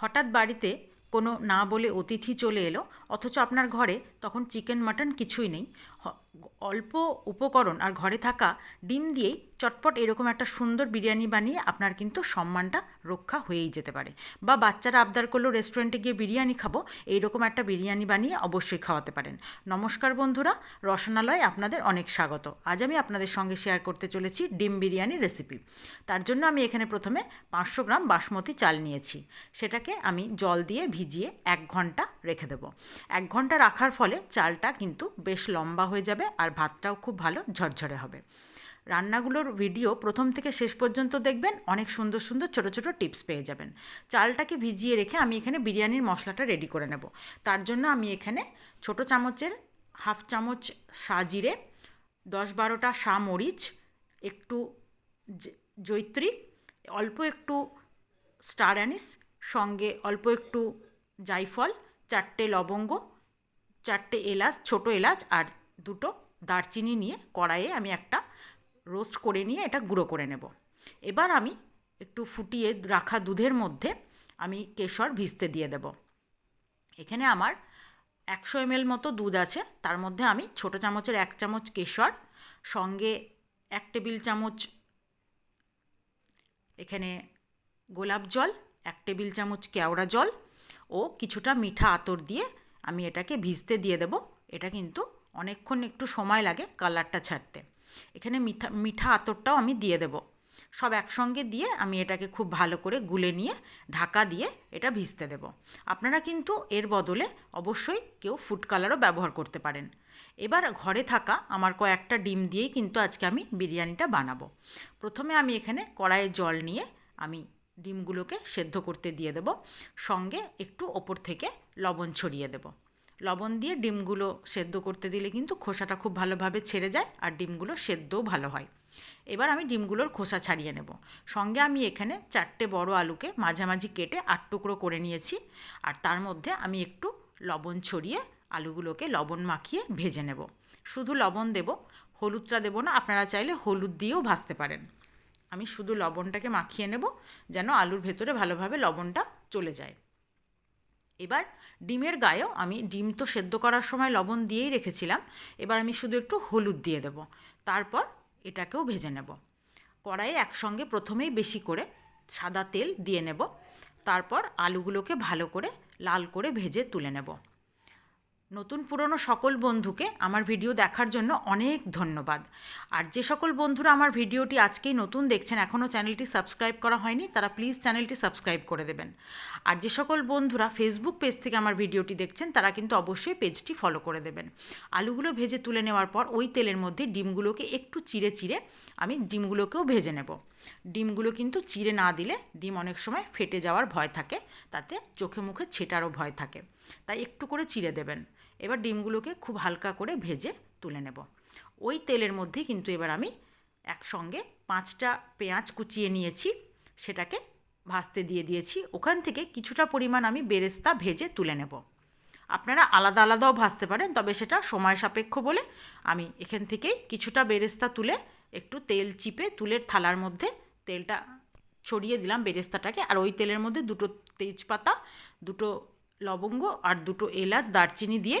হঠাৎ বাড়িতে কোনো না বলে অতিথি চলে এলো, অথচ আপনার ঘরে তখন চিকেন, মাটন কিছুই নেই। অল্প উপকরণ আর ঘরে থাকা ডিম দিয়েই চটপট এরকম একটা সুন্দর বিরিয়ানি বানিয়ে আপনার কিন্তু সম্মানটা রক্ষা হয়েই যেতে পারে। বা বাচ্চারা আবদার করলেও রেস্টুরেন্টে গিয়ে বিরিয়ানি খাব, এইরকম একটা বিরিয়ানি বানিয়ে অবশ্যই খাওয়াতে পারেন। নমস্কার বন্ধুরা, রসনালয় আপনাদের অনেক স্বাগত। আজ আমি আপনাদের সঙ্গে শেয়ার করতে চলেছি ডিম বিরিয়ানি রেসিপি। তার জন্য আমি এখানে প্রথমে পাঁচশো গ্রাম বাসমতি চাল নিয়েছি। সেটাকে আমি জল দিয়ে ভিজিয়ে এক ঘণ্টা রেখে দেবো। এক ঘণ্টা রাখার ফলে চালটা কিন্তু বেশ লম্বা হয়ে যাবে আর ভাতটাও খুব ভালো ঝরঝরে হবে। রান্নাগুলোর ভিডিও প্রথম থেকে শেষ পর্যন্ত দেখবেন, অনেক সুন্দর সুন্দর ছোটো ছোটো টিপস পেয়ে যাবেন। চালটাকে ভিজিয়ে রেখে আমি এখানে বিরিয়ানির মশলাটা রেডি করে নেব। তার জন্য আমি এখানে ছোটো চামচের হাফ চামচ সাজিরে দশ বারোটা মরিচ একটু জৈত্রী, অল্প একটু স্টার অ্যানিস সঙ্গে অল্প একটু জায়ফল, চারটে লবঙ্গ, চারটে এলাচ, ছোটো এলাচ আর দুটো দারচিনি নিয়ে কড়াইয়ে আমি একটা রোস্ট করে নিয়ে এটা গুঁড়ো করে নেব। এবার আমি একটু ফুটিয়ে রাখা দুধের মধ্যে আমি কেশর ভিজতে দিয়ে দেব। এখানে আমার একশো এমএল মতো দুধ আছে, তার মধ্যে আমি ছোটো চামচের এক চামচ কেশর, সঙ্গে এক টেবিল চামচ এখানে গোলাপ জল, এক টেবিল চামচ কেওড়া জল ও কিছুটা মিঠা আতর দিয়ে আমি এটাকে ভিজতে দিয়ে দেব। এটা কিন্তু অনেকক্ষণ একটু সময় লাগে কালারটা ছাড়তে। এখানে মিঠা মিঠা আতরটাও আমি দিয়ে দেব। সব একসঙ্গে দিয়ে আমি এটাকে খুব ভালো করে গুলে নিয়ে ঢাকা দিয়ে এটা ভিজতে দেব। আপনারা কিন্তু এর বদলে অবশ্যই কেউ ফুড কালারও ব্যবহার করতে পারেন। এবার ঘরে থাকা আমার কয়েকটা ডিম দিয়েই কিন্তু আজকে আমি বিরিয়ানিটা বানাবো। প্রথমে আমি এখানে কড়াইয়ে জল নিয়ে আমি ডিমগুলোকে সেদ্ধ করতে দিয়ে দেব। সঙ্গে একটু ওপর থেকে লবণ ছড়িয়ে দেব। লবণ দিয়ে ডিমগুলো সেদ্ধ করতে দিলে কিন্তু খোসাটা খুব ভালোভাবে ছেড়ে যায় আর ডিমগুলো সেদ্ধও ভালো হয়। এবার আমি ডিমগুলোর খোসা ছাড়িয়ে নেব। সঙ্গে আমি এখানে চারটে বড় আলুকে মাঝামাঝি কেটে আট টুকরো করে নিয়েছি আর তার মধ্যে আমি একটু লবণ ছড়িয়ে আলুগুলোকে লবণ মাখিয়ে ভেজে নেব। শুধু লবণ দেব, হলুদটা দেবো না, আপনারা চাইলে হলুদ দিয়েও ভাজতে পারেন। আমি শুধু লবণটাকে মাখিয়ে নেব যেন আলুর ভেতরে ভালোভাবে লবণটা চলে যায়। এবার ডিমের গায়েও আমি ডিম তো সেদ্ধ করার সময় লবণ দিয়েই রেখেছিলাম, এবার আমি শুধু একটু হলুদ দিয়ে দেব, তারপর এটাকেও ভেজে নেব। কড়াইয়ে একসঙ্গে প্রথমেই বেশি করে সাদা তেল দিয়ে নেব, তারপর আলুগুলোকে ভালো করে লাল করে ভেজে তুলে নেব। নতুন পুরনো সকল বন্ধুকে আমার ভিডিও দেখার জন্য অনেক ধন্যবাদ। আর যে সকল বন্ধুরা আমার ভিডিওটি আজকেই নতুন দেখছেন, এখনও চ্যানেলটি সাবস্ক্রাইব করা হয়নি, তারা প্লিজ চ্যানেলটি সাবস্ক্রাইব করে দেবেন। আর যে সকল বন্ধুরা ফেসবুক পেজ থেকে আমার ভিডিওটি দেখছেন, তারা কিন্তু অবশ্যই পেজটি ফলো করে দেবেন। আলুগুলো ভেজে তুলে নেওয়ার পর ওই তেলের মধ্যে ডিমগুলোকে একটু চিড়ে চিড়ে আমি ডিমগুলোকেও ভেজে নেব। ডিমগুলো কিন্তু চিড়ে না দিলে ডিম অনেক সময় ফেটে যাওয়ার ভয় থাকে, তাতে চোখে মুখে ছেটারও ভয় থাকে। তাই একটু করে চিড়ে দেবেন। এবার ডিমগুলোকে খুব হালকা করে ভেজে তুলে নেব। ওই তেলের মধ্যে কিন্তু এবার আমি একসঙ্গে পাঁচটা পেঁয়াজ কুচিয়ে নিয়েছি, সেটাকে ভাজতে দিয়ে দিয়েছি। ওখান থেকে কিছুটা পরিমাণ আমি বেরেস্তা ভেজে তুলে নেব। আপনারা আলাদা আলাদাও ভাজতে পারেন, তবে সেটা সময় সাপেক্ষ বলে আমি এখান থেকেই কিছুটা বেরেস্তা তুলে একটু তেল চিপে তুলের থালার মধ্যে তেলটা ছড়িয়ে দিলাম বেরেস্তাটাকে। আর ওই তেলের মধ্যে দুটো তেজপাতা, দুটো লবঙ্গ আর দুটো এলাচ, দারচিনি দিয়ে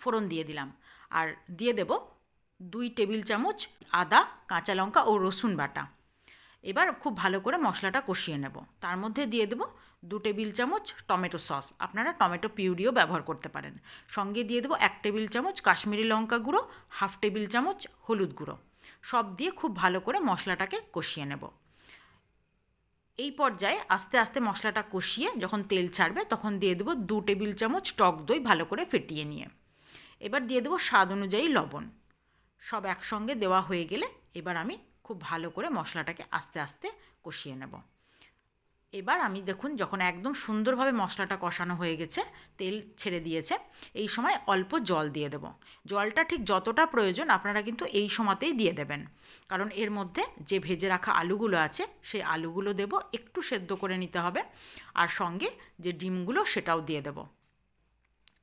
ফোড়ন দিয়ে দিলাম। আর দিয়ে দেব দুই টেবিল চামচ আদা, কাঁচা লঙ্কা ও রসুন বাটা। এবার খুব ভালো করে মশলাটা কষিয়ে নেব। তার মধ্যে দিয়ে দেবো দু টেবিল চামচ টমেটো সস। আপনারা টমেটো পিউরিও ব্যবহার করতে পারেন। সঙ্গে দিয়ে দেবো এক টেবিল চামচ কাশ্মীরি লঙ্কা গুঁড়ো, হাফ টেবিল চামচ হলুদ গুঁড়ো। সব দিয়ে খুব ভালো করে মশলাটাকে কষিয়ে নেব। এই পর্যায়ে আস্তে আস্তে মশলাটা কষিয়ে যখন তেল ছাড়বে তখন দিয়ে দেবো দু টেবিল চামচ টক দই ভালো করে ফেটিয়ে নিয়ে। এবার দিয়ে দেবো স্বাদ অনুযায়ী লবণ। সব একসঙ্গে দেওয়া হয়ে গেলে এবার আমি খুব ভালো করে মশলাটাকে আস্তে আস্তে কষিয়ে নেব। এবার আমি দেখুন যখন একদম সুন্দরভাবে মশলাটা কষানো হয়ে গেছে, তেল ছেড়ে দিয়েছে, এই সময় অল্প জল দিয়ে দেব। জলটা ঠিক যতটা প্রয়োজন আপনারা কিন্তু এই সময়তেই দিয়ে দেবেন। কারণ এর মধ্যে যে ভেজে রাখা আলুগুলো আছে, সেই আলুগুলো দেব, একটু সেদ্ধ করে নিতে হবে। আর সঙ্গে যে ডিমগুলো সেটাও দিয়ে দেব।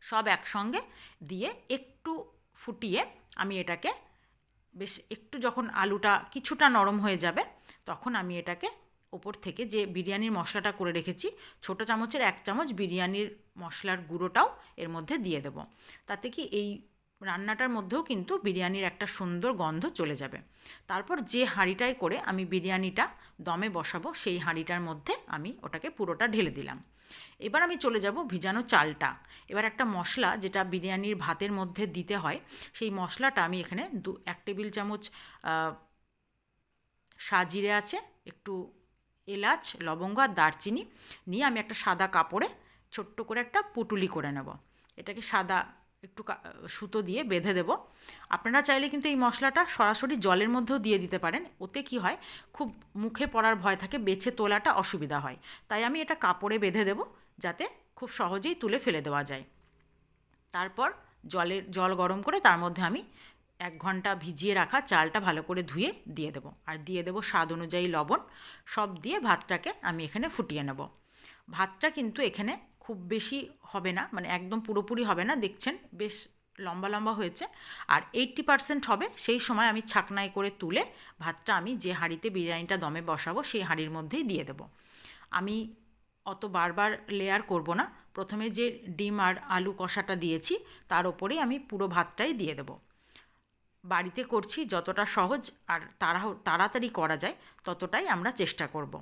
সব একসঙ্গে দিয়ে একটু ফুটিয়ে আমি এটাকে, বেশ একটু যখন আলুটা কিছুটা নরম হয়ে যাবে, তখন আমি এটাকে ওপর থেকে যে বিরিয়ানির মশলাটা করে রেখেছি, ছোট চামচের এক চামচ বিরিয়ানির মশলার গুঁড়োটাও এর মধ্যে দিয়ে দেব। তাতে কি এই রান্নাটার মধ্যেও কিন্তু বিরিয়ানির একটা সুন্দর গন্ধ চলে যাবে। তারপর যে হাঁড়িটায় করে আমি বিরিয়ানিটা দমে বসাবো, সেই হাঁড়িটার মধ্যে আমি ওটাকে পুরোটা ঢেলে দিলাম। এবার আমি চলে যাব ভিজানো চালটা। এবার একটা মশলা যেটা বিরিয়ানির ভাতের মধ্যে দিতে হয়, সেই মশলাটা আমি এখানে দু, এক টেবিল চামচ সাজিরে আছে, একটু এলাচ, লবঙ্গ আর দারচিনি নিয়ে আমি একটা সাদা কাপড়ে ছোট্ট করে একটা পুটুলি করে নেব। এটাকে সাদা একটু সুতো দিয়ে বেঁধে দেব। আপনারা চাইলে কিন্তু এই মশলাটা সরাসরি জলের মধ্যেও দিয়ে দিতে পারেন। ওতে কি হয়, খুব মুখে পড়ার ভয় থাকে, বেছে তোলাটা অসুবিধা হয়। তাই আমি এটা কাপড়ে বেঁধে দেব যাতে খুব সহজেই তুলে ফেলে দেওয়া যায়। তারপর জলের জল গরম করে তার মধ্যে আমি এক ঘণ্টা ভিজিয়ে রাখা চালটা ভালো করে ধুয়ে দিয়ে দেবো। আর দিয়ে দেবো স্বাদ অনুযায়ী লবণ। সব দিয়ে ভাতটাকে আমি এখানে ফুটিয়ে নেব। ভাতটা কিন্তু এখানে খুব বেশি হবে না মানে একদম পুরোপুরি হবে না, দেখছেন? বেশ লম্বা লম্বা হয়েছে। আর এইট্টি পারসেন্ট হবে, সেই সময় আমি ছাকনায় করে তুলে ভাতটা আমি যে হাঁড়িতে বিরিয়ানিটা দমে বসাবো, সেই হাঁড়ির মধ্যেই দিয়ে দেবো। আমি অত বারবার লেয়ার করব না। প্রথমে যে ডিম আর আলু কষাটা দিয়েছি, তার ওপরেই আমি পুরো ভাতটাই দিয়ে দেবো। বাড়িতে করছি, যতটা সহজ আর তাড়া তাড়াতাড়ি করা যায়, ততটাই আমরা চেষ্টা করব।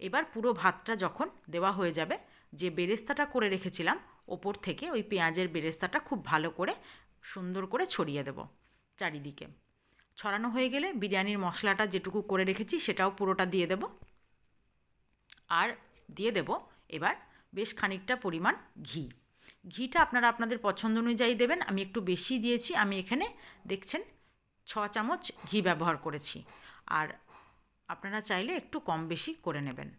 এবার পুরো ভাতটা যখন দেওয়া হয়ে যাবে, যে বেরেস্তাটা করে রেখেছিলাম, ওপর থেকে ওই পেঁয়াজের বেরেস্তাটা খুব ভালো করে সুন্দর করে ছড়িয়ে দেব চারিদিকে। ছড়ানো হয়ে গেলে বিরিয়ানির মশলাটা যেটুকু করে রেখেছি, সেটাও পুরোটা দিয়ে দেব। আর দিয়ে দেব এবার বেশ খানিকটা পরিমাণ ঘি। ঘিটা আপনারা আপনাদের পছন্দ অনুযায়ী দেবেন, আমি একটু বেশি দিয়েছি, আমি এখানে দেখছেন ছ চামচ ঘি ব্যবহার করেছি। আর আপনারা চাইলে একটু কম বেশি করে নেবেন।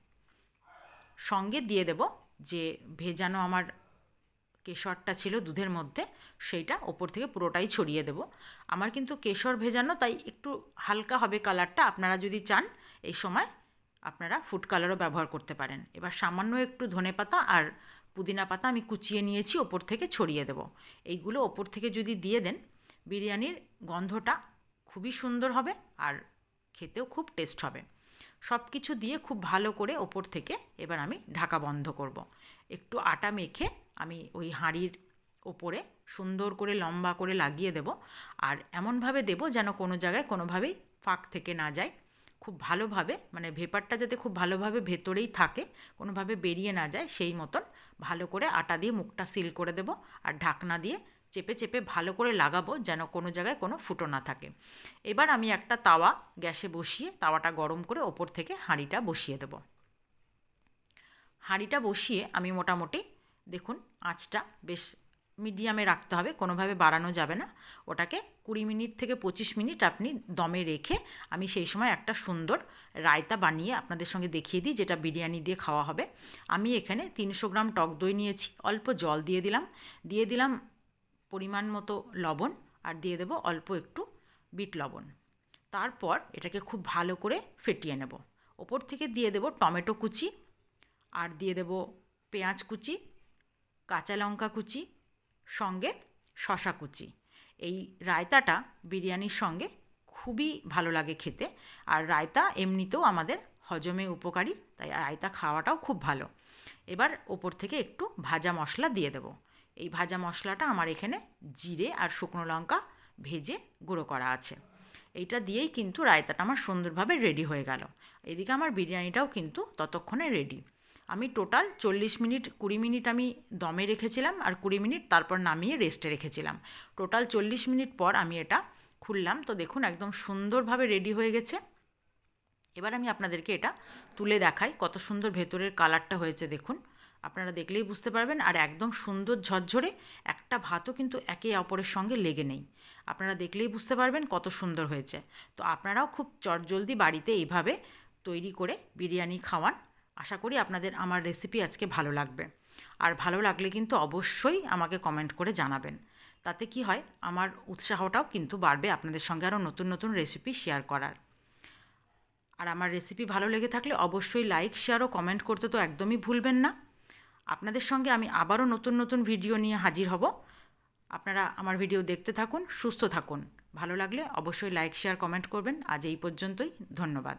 সঙ্গে দিয়ে দেব যে ভেজানো আমার কেশরটা ছিল দুধের মধ্যে, সেইটা ওপর থেকে পুরোটাই ছড়িয়ে দেব। আমার কিন্তু কেশর ভেজানো, তাই একটু হালকা হবে কালারটা। আপনারা যদি চান, এই সময় আপনারা ফুড কালারও ব্যবহার করতে পারেন। এবার সামান্য একটু ধনে পাতা আর পুদিনা পাতা আমি কুচিয়ে নিয়েছি, ওপর থেকে ছড়িয়ে দেব। এইগুলো ওপর থেকে যদি দিয়ে দেন, বিরিয়ানির গন্ধটা খুবই সুন্দর হবে আর খেতেও খুব টেস্ট হবে সব কিছু দিয়ে খুব ভালো করে ওপর থেকে এবার আমি ঢাকা বন্ধ করব। একটু আটা মেখে আমি ওই হাঁড়ির ওপরে সুন্দর করে লম্বা করে লাগিয়ে দেব আর এমনভাবে দেব যেন কোনো জায়গায় কোনোভাবেই ফাঁক থেকে না যায় খুব ভালোভাবে মানে ভেপারটা যাতে খুব ভালোভাবে ভেতরেই থাকে, কোনোভাবে বেরিয়ে না যায়, সেই মতন ভালো করে আটা দিয়ে মুখটা সিল করে দেব আর ঢাকনা দিয়ে চেপে চেপে ভালো করে লাগাবো যেন কোনো জায়গায় কোনো ফুটো না থাকে। এবার আমি একটা তাওয়া গ্যাসে বসিয়ে তাওয়াটা গরম করে ওপর থেকে হাঁড়িটা বসিয়ে দেব। হাঁড়িটা বসিয়ে আমি মোটামুটি দেখুন আঁচটা বেশ মিডিয়ামে রাখতে হবে, কোনোভাবে বাড়ানো যাবে না। ওটাকে কুড়ি মিনিট থেকে পঁচিশ মিনিট আপনি দমে রেখে আমি সেই সময় একটা সুন্দর রায়তা বানিয়ে আপনাদের সঙ্গে দেখিয়ে দিই, যেটা বিরিয়ানি দিয়ে খাওয়া হবে। আমি এখানে তিনশো গ্রাম টক দই নিয়েছি, অল্প জল দিয়ে দিলাম। দিয়ে দিলাম পরিমাণ মতো লবণ আর দিয়ে দেবো অল্প একটু বিট লবণ। তারপর এটাকে খুব ভালো করে ফেটিয়ে নেব। ওপর থেকে দিয়ে দেব টমেটো কুচি আর দিয়ে দেব পেঁয়াজ কুচি, কাঁচা লঙ্কা কুচি, সঙ্গে শশা কুচি। এই রায়তাটা বিরিয়ানির সঙ্গে খুবই ভালো লাগে খেতে আর রায়তা এমনিতেও আমাদের হজমে উপকারী, তাই রায়তা খাওয়াটাও খুব ভালো। এবার ওপর থেকে একটু ভাজা মশলা দিয়ে দেবো। এই ভাজা মশলাটা আমার এখানে জিরে আর শুকনো লঙ্কা ভেজে গুঁড়ো করা আছে। এইটা দিয়েই কিন্তু রায়তাটা আমার সুন্দরভাবে রেডি হয়ে গেল। এদিকে আমার বিরিয়ানিটাও কিন্তু ততক্ষণে রেডি আমি টোটাল চল্লিশ মিনিট, কুড়ি মিনিট আমি দমে রেখেছিলাম আর কুড়ি মিনিট তারপর নামিয়ে রেস্টে রেখেছিলাম। টোটাল চল্লিশ মিনিট পর আমি এটা খুললাম। তো দেখুন, একদম সুন্দরভাবে রেডি হয়ে গেছে। এবার আমি আপনাদেরকে এটা তুলে দেখাই। কত সুন্দর ভেতরের কালারটা হয়েছে, দেখুন। আপনারা দেখলেই বুঝতে পারবেন। আর একদম সুন্দর ঝরঝরে একটা ভাতও কিন্তু একে অপরের সঙ্গে লেগে নেই। আপনারা দেখলেই বুঝতে পারবেন কত সুন্দর হয়েছে। তো আপনারাও খুব চটজলদি বাড়িতে এইভাবে তৈরি করে বিরিয়ানি খাওয়ান। আশা করি আপনাদের আমার রেসিপি আজকে ভালো লাগবে। আর ভালো লাগলে কিন্তু অবশ্যই আমাকে কমেন্ট করে জানাবেন। তাতে কি হয়, আমার উৎসাহটাও কিন্তু বাড়বে আপনাদের সঙ্গে আরও নতুন নতুন রেসিপি শেয়ার করার। আর আমার রেসিপি ভালো লেগে থাকলে অবশ্যই লাইক শেয়ার ও কমেন্ট করতে তো একদমই ভুলবেন না। আপনাদের সঙ্গে আমি আবারও নতুন নতুন ভিডিও নিয়ে হাজির হব। আপনারা আমার ভিডিও দেখতে থাকুন, সুস্থ থাকুন। ভালো লাগলে অবশ্যই লাইক শেয়ার কমেন্ট করবেন। আজ এই পর্যন্তই। ধন্যবাদ।